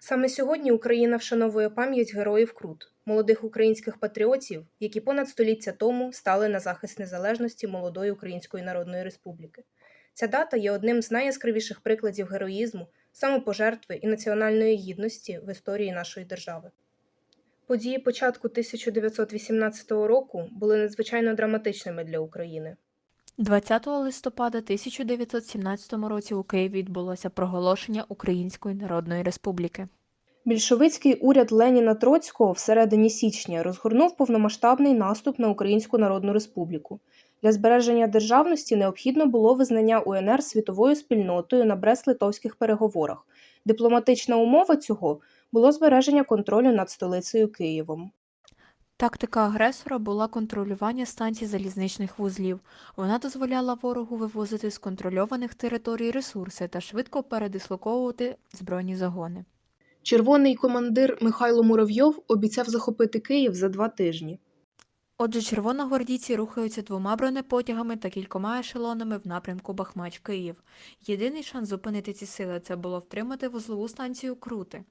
Саме сьогодні Україна вшановує пам'ять героїв Крут, молодих українських патріотів, які понад століття тому стали на захист незалежності молодої Української Народної Республіки. Ця дата є одним з найяскравіших прикладів героїзму, самопожертви і національної гідності в історії нашої держави. Події початку 1918 року були надзвичайно драматичними для України. 20 листопада 1917 році у Києві відбулося проголошення Української Народної Республіки. Більшовицький уряд Леніна Троцького всередині січня розгорнув повномасштабний наступ на Українську Народну Республіку. Для збереження державності необхідно було визнання УНР світовою спільнотою на Брест-Литовських переговорах. Дипломатична умова цього було збереження контролю над столицею Києвом. Тактика агресора була контролювання станцій залізничних вузлів. Вона дозволяла ворогу вивозити з контрольованих територій ресурси та швидко передислоковувати збройні загони. Червоний командир Михайло Муравйов обіцяв захопити Київ за два тижні. Отже, червоногвардійці рухаються двома бронепотягами та кількома ешелонами в напрямку Бахмач-Київ. Єдиний шанс зупинити ці сили це було втримати вузлову станцію Крути.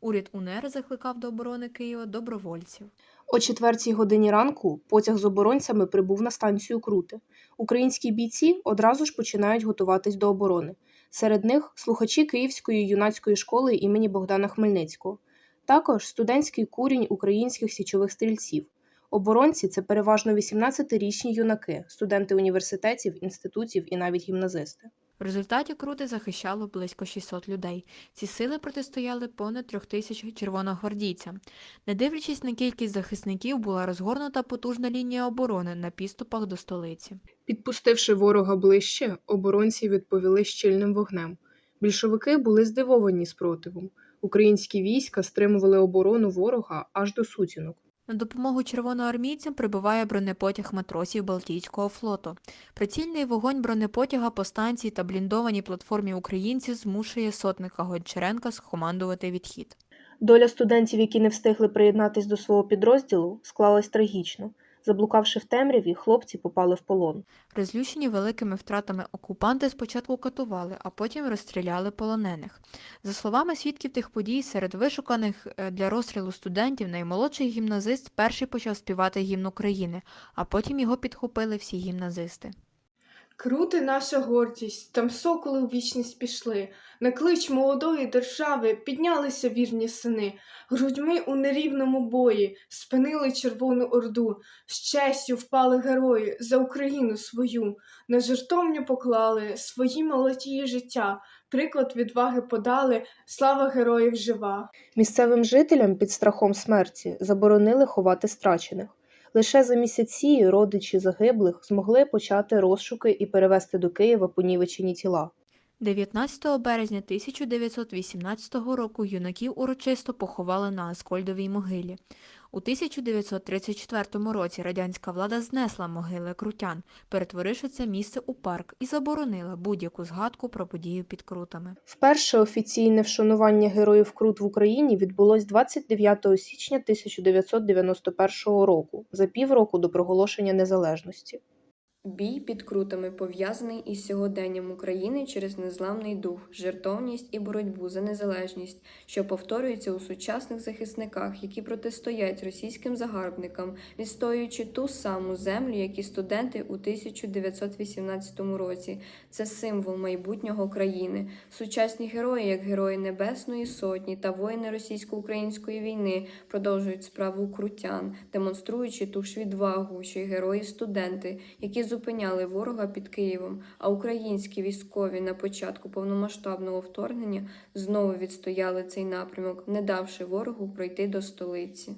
Уряд УНР закликав до оборони Києва добровольців. О четвертій годині ранку потяг з оборонцями прибув на станцію Крути. Українські бійці одразу ж починають готуватись до оборони. Серед них слухачі Київської юнацької школи імені Богдана Хмельницького, також студентський курінь українських січових стрільців. Оборонці це переважно 18-річні юнаки, студенти університетів, інститутів і навіть гімназисти. В результаті Крути захищало близько 600 людей. Ці сили протистояли понад трьох тисяч червоногвардійцям. Не дивлячись на кількість захисників, була розгорнута потужна лінія оборони на підступах до столиці. Підпустивши ворога ближче, оборонці відповіли щільним вогнем. Більшовики були здивовані спротивом. Українські війська стримували оборону ворога аж до сутінок. На допомогу червоноармійцям прибуває бронепотяг матросів Балтійського флоту. Прицільний вогонь бронепотяга по станції та бліндованій платформі українців змушує сотника Гончаренка скомандувати відхід. Доля студентів, які не встигли приєднатись до свого підрозділу, склалась трагічно. Заблукавши в темряві, хлопці попали в полон. Розлючені великими втратами окупанти спочатку катували, а потім розстріляли полонених. За словами свідків тих подій, серед вишуканих е, для розстрілу студентів наймолодший гімназист перший почав співати гімн України, а потім його підхопили всі гімназисти. Крути наша гордість, там соколи у вічність пішли. На клич молодої держави піднялися вірні сини, грудьми у нерівному бої спинили Червону Орду, з честю впали герої за Україну свою, на жертовню поклали свої молоді життя, приклад відваги подали, слава героїв жива. Місцевим жителям під страхом смерті заборонили ховати страчених. Лише за місяці родичі загиблих змогли почати розшуки і перевезти до Києва понівечені тіла. 19 березня 1918 року юнаків урочисто поховали на Аскольдовій могилі. У 1934 році радянська влада знесла могили крутян, перетворивши це місце у парк і заборонила будь-яку згадку про подію під крутами. Вперше офіційне вшанування героїв Крут в Україні відбулось 29 січня 1991 року, за півроку до проголошення незалежності. Бій під крутами пов'язаний із сьогоденням України через незламний дух, жертовність і боротьбу за незалежність, що повторюється у сучасних захисниках, які протистоять російським загарбникам, відстоюючи ту саму землю, як і студенти у 1918 році. Це символ майбутнього країни. Сучасні герої, як герої Небесної Сотні та воїни російсько-української війни, продовжують справу крутян, демонструючи ту ж відвагу, що й герої студенти, які зупиняли ворога під Києвом, а українські військові на початку повномасштабного вторгнення знову відстояли цей напрямок, не давши ворогу пройти до столиці.